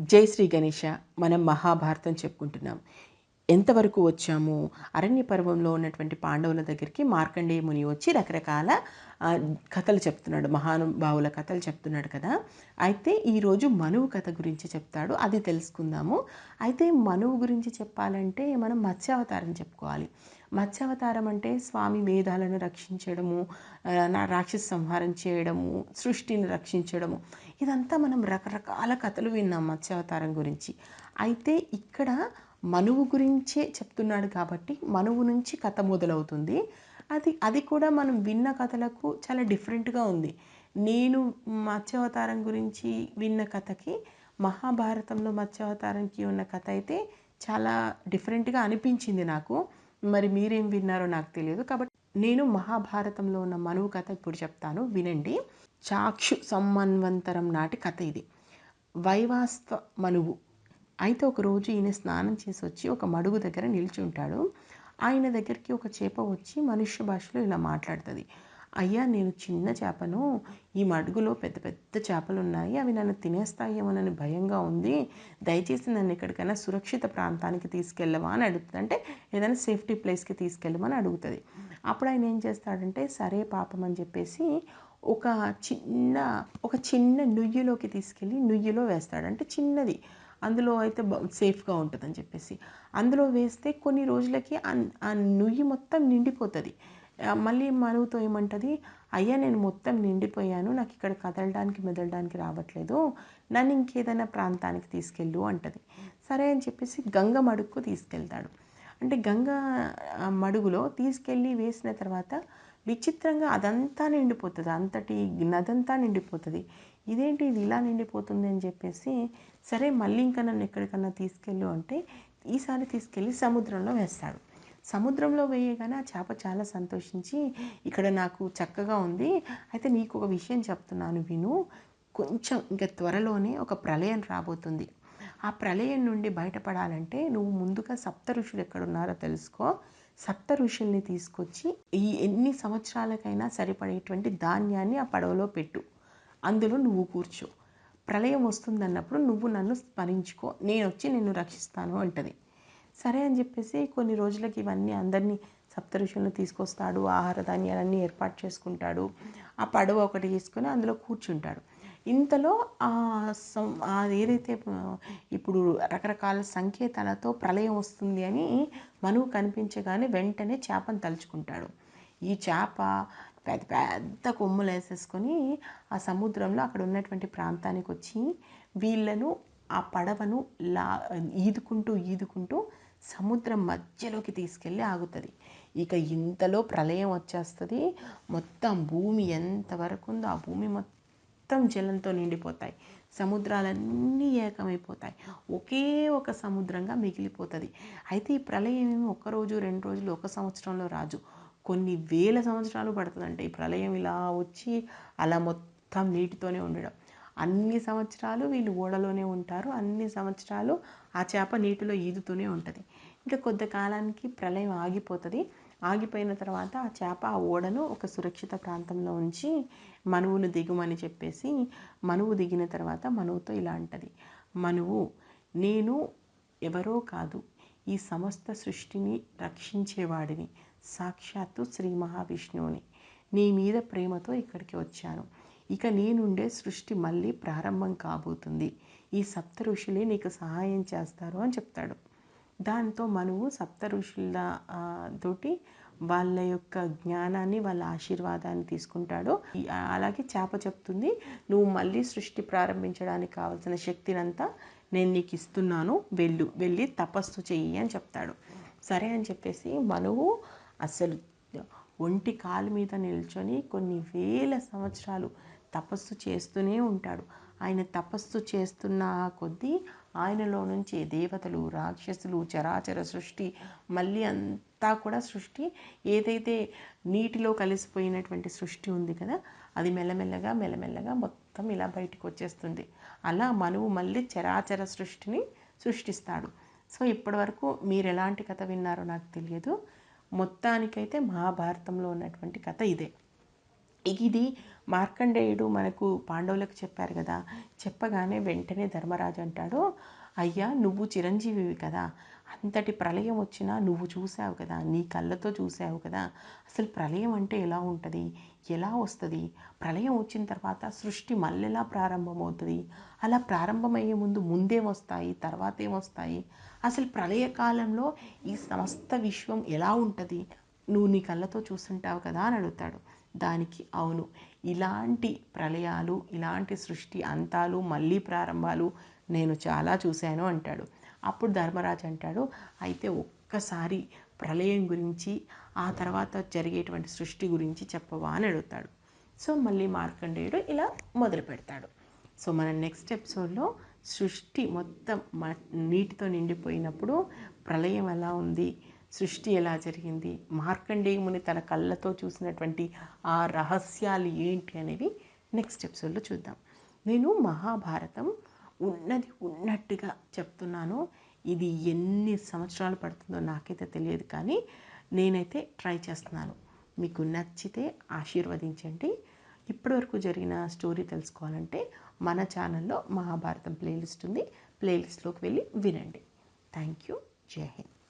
జై శ్రీ గణేష మనం మహాభారతం చెప్పుకుంటున్నాం. ఎంతవరకు వచ్చాము? అరణ్య పర్వంలో ఉన్నటువంటి పాండవుల దగ్గరికి మార్కండేయ ముని వచ్చి రకరకాల కథలు చెప్తున్నాడు. మహానుభావుల కథలు చెప్తున్నాడు కదా. అయితే ఈరోజు మనువు కథ గురించి చెప్తాడు. అది తెలుసుకుందాము. అయితే మనువు గురించి చెప్పాలంటే మనం మత్స్యావతారం చెప్పుకోవాలి. మత్స్యావతారం అంటే స్వామి వేదాలను రక్షించడము నా రాక్షస సంహారం చేయడము సృష్టిని రక్షించడము. ఇదంతా మనం రకరకాల కథలు విన్నాం మత్స్యావతారం గురించి. అయితే ఇక్కడ మనువు గురించే చెప్తున్నాడు కాబట్టి మనువు నుంచి కథ మొదలవుతుంది. అది అది కూడా మనం విన్న కథలకు చాలా డిఫరెంట్గా ఉంది. నేను మత్స్యావతారం గురించి విన్న కథకి మహాభారతంలో మత్స్యావతారంకి ఉన్న కథ అయితే చాలా డిఫరెంట్గా అనిపించింది నాకు. మరి మీరేం విన్నారో నాకు తెలియదు. కాబట్టి నేను మహాభారతంలో ఉన్న మనువు కథ ఇప్పుడు చెప్తాను. వినండి. చాక్షు సంమన్వంతరం నాటి కథ ఇది. వైవాస్త్వ మనువు. అయితే ఒకరోజు ఈయన స్నానం చేసి వచ్చి ఒక మడుగు దగ్గర నిలిచి ఉంటాడు ఆయన దగ్గరికి ఒక చేప వచ్చి మనుష్య భాషలో ఇలా మాట్లాడుతుంది. అయ్యా నేను చిన్న చేపను ఈ మడుగులో పెద్ద పెద్ద చేపలు ఉన్నాయి అవి నన్ను తినేస్తాయేమోనని భయంగా ఉంది. దయచేసి నన్ను ఎక్కడికైనా సురక్షిత ప్రాంతానికి తీసుకెళ్ళవా అని అడుగుతుంది. అంటే ఏదైనా సేఫ్టీ ప్లేస్కి తీసుకెళ్ళమని అడుగుతుంది. అప్పుడు ఆయన ఏం చేస్తాడంటే సరే పాపం అని చెప్పేసి ఒక చిన్న ఒక చిన్న నుయ్యిలోకి తీసుకెళ్ళి నుయ్యిలో వేస్తాడు. అంటే చిన్నది. అందులో అయితే సేఫ్గా ఉంటుందని చెప్పేసి. అందులో వేస్తే కొన్ని రోజులకి ఆ- ఆ నుయ్యి మొత్తం నిండిపోతుంది. మళ్ళీ మరుగుతో ఏమంటుంది? అయ్యా నేను మొత్తం నిండిపోయాను. నాకు ఇక్కడ కదలడానికి మెదలడానికి రావట్లేదు. నన్ను ఇంకేదైనా ప్రాంతానికి తీసుకెళ్ళు అంటుంది. సరే అని చెప్పేసి గంగ మడుగుకు తీసుకెళ్తాడు. అంటే గంగ మడుగులో తీసుకెళ్ళి వేసిన తర్వాత విచిత్రంగా అదంతా నిండిపోతుంది. అంతటి నదంతా నిండిపోతుంది. ఇదేంటి? ఇది ఇలా నిండిపోతుంది అని చెప్పేసి సరే మళ్ళీ ఇంకా నన్ను ఎక్కడికన్నా తీసుకెళ్ళు అంటే ఈసారి తీసుకెళ్ళి సముద్రంలో వేస్తాడు. సముద్రంలో వేయగానే ఆ చేప చాలా సంతోషించి ఇక్కడ నాకు చక్కగా ఉంది. అయితే నీకు ఒక విషయం చెప్తున్నాను విను. కొంచెం ఇంకా త్వరలోనే ఒక ప్రళయం రాబోతుంది. ఆ ప్రళయం నుండి బయటపడాలంటే నువ్వు ముందుగా సప్త ఋషులు ఎక్కడున్నారో తెలుసుకో. సప్త ఋషుల్ని తీసుకొచ్చి ఈ ఎన్ని సంవత్సరాలకైనా సరిపడేటువంటి ధాన్యాన్ని ఆ పడవలో పెట్టు. అందులో నువ్వు కూర్చో. ప్రళయం వస్తుందన్నప్పుడు నువ్వు నన్ను స్మరించుకో. నేను వచ్చి నిన్ను రక్షిస్తాను అంటది. సరే అని చెప్పేసి కొన్ని రోజులకి ఇవన్నీ అందరినీ సప్త ఋషులను తీసుకొస్తాడు ఆహార ధాన్యాలన్నీ ఏర్పాటు చేసుకుంటాడు. ఆ పడవ ఒకటి తీసుకొని అందులో కూర్చుంటాడు. ఇంతలో ఏదైతే ఇప్పుడు రకరకాల సంకేతాలతో ప్రళయం వస్తుంది అని మనువు కనిపించగానే వెంటనే చేపను తలుచుకుంటాడు. ఈ చేప పెద్ద పెద్ద కొమ్ములు వేసేసుకొని ఆ సముద్రంలో అక్కడ ఉన్నటువంటి ప్రాంతానికి వచ్చి వీళ్ళను ఆ పడవను లా ఈదుకుంటూ ఈదుకుంటూ సముద్రం మధ్యలోకి తీసుకెళ్ళి ఆగుతుంది. ఇక ఇంతలో ప్రళయం వచ్చేస్తుంది. మొత్తం భూమి ఎంతవరకు ఉందో ఆ భూమి మొత్తం జలంతో నిండిపోతాయి. సముద్రాలన్నీ ఏకమైపోతాయి. ఒకే ఒక సముద్రంగా మిగిలిపోతుంది. అయితే ఈ ప్రళయం ఏమి ఒక్కరోజు రెండు రోజులు ఒక సంవత్సరంలో రాజు కొన్ని వేల సంవత్సరాలు పడుతుందంటే ఈ ప్రళయం ఇలా వచ్చి అలా మొత్తం నీటితోనే ఉండడం. అన్ని సంవత్సరాలు వీళ్ళు ఓడలోనే ఉంటారు. అన్ని సంవత్సరాలు ఆ చేప నీటిలో ఈదుతూనే ఉంటుంది. ఇంకా కొద్ది కాలానికి ప్రళయం ఆగిపోతుంది. ఆగిపోయిన తర్వాత ఆ చేప ఆ ఓడను ఒక సురక్షిత ప్రాంతంలో ఉంచి మనువును దిగుమని చెప్పేసి మనువు దిగిన తర్వాత మనువుతో ఇలా అంటది. మనువు నేను ఎవరో కాదు. ఈ సమస్త సృష్టిని రక్షించేవాడిని. సాక్షాత్తు శ్రీ మహావిష్ణువుని. నీ మీద ప్రేమతో ఇక్కడికి వచ్చాను. ఇక నేనుండే సృష్టి మళ్ళీ ప్రారంభం కాబోతుంది. ఈ సప్త ఋషులే నీకు సహాయం చేస్తారు అని చెప్తాడు. దాంతో మనువు సప్త ఋషుల తోటి వాళ్ళ యొక్క జ్ఞానాన్ని వాళ్ళ ఆశీర్వాదాన్ని తీసుకుంటాడు. అలాగే చేప చెప్తుంది నువ్వు మళ్ళీ సృష్టి ప్రారంభించడానికి కావాల్సిన శక్తినంతా నేను నీకు ఇస్తున్నాను. వెళ్ళు వెళ్ళి తపస్సు చెయ్యి అని చెప్తాడు. సరే అని చెప్పేసి మనువు అసలు ఒంటి కాలు మీద నిల్చొని కొన్ని వేల సంవత్సరాలు తపస్సు చేస్తూనే ఉంటాడు. ఆయన తపస్సు చేస్తున్న కొద్దీ ఆయనలో నుంచి దేవతలు రాక్షసులు చరాచర సృష్టి మళ్ళీ అంతా కూడా సృష్టి ఏదైతే నీటిలో కలిసిపోయినటువంటి సృష్టి ఉంది కదా అది మెల్లమెల్లగా మెల్లమెల్లగా మొత్తం ఇలా బయటకు వచ్చేస్తుంది. అలా మనువు మళ్ళీ చరాచర సృష్టిని సృష్టిస్తాడు. సో ఇప్పటివరకు మీరు ఎలాంటి కథ విన్నారో నాకు తెలియదు. మొత్తానికైతే మహాభారతంలో ఉన్నటువంటి కథ ఇదే. ఇది మార్కండేయుడు మనకు పాండవులకు చెప్పారు కదా. చెప్పగానే వెంటనే ధర్మరాజు అంటాడు అయ్యా నువ్వు చిరంజీవివి కదా. అంతటి ప్రళయం వచ్చినా నువ్వు చూసావు కదా. నీ కళ్ళతో చూసావు కదా. అసలు ప్రళయం అంటే ఎలా ఉంటుంది? ఎలా వస్తుంది? ప్రళయం వచ్చిన తర్వాత సృష్టి మళ్ళీ ఎలా ప్రారంభమవుతుంది? అలా ప్రారంభమయ్యే ముందు ముందేం వస్తాయి తర్వాత ఏమొస్తాయి అసలు ప్రళయకాలంలో ఈ సమస్త విశ్వం ఎలా ఉంటుంది? నువ్వు నీ కళ్ళతో చూస్తుంటావు కదా అని అడుగుతాడు. దానికి అవును. ఇలాంటి ప్రళయాలు ఇలాంటి సృష్టి అంతాలు మళ్ళీ ప్రారంభాలు నేను చాలా చూశాను అంటాడు. అప్పుడు ధర్మరాజు అంటాడు అయితే ఒక్కసారి ప్రళయం గురించి ఆ తర్వాత జరిగేటువంటి సృష్టి గురించి చెప్పవా అని అడుగుతాడు. సో మళ్ళీ మార్కండేయుడు ఇలా మొదలు పెడతాడు. సో మన నెక్స్ట్ ఎపిసోడ్లో సృష్టి మొత్తం మ నీటితో నిండిపోయినప్పుడు ప్రళయం ఎలా ఉంది? సృష్టి ఎలా జరిగింది? మార్కండేయముని తన కళ్ళతో చూసినటువంటి ఆ రహస్యాలు ఏంటి అనేవి నెక్స్ట్ ఎపిసోడ్లో చూద్దాం. నేను మహాభారతం ఉన్నది ఉన్నట్టుగా చెప్తున్నాను. ఇది ఎన్ని సంవత్సరాలు పడుతుందో నాకైతే తెలియదు కానీ నేనైతే ట్రై చేస్తున్నాను. మీకు నచ్చితే ఆశీర్వదించండి. ఇప్పటివరకు జరిగిన స్టోరీ తెలుసుకోవాలంటే మన ఛానల్లో మహాభారతం ప్లేలిస్ట్ ఉంది. ప్లేలిస్ట్లోకి వెళ్ళి వినండి. థ్యాంక్ యూ జై హింద్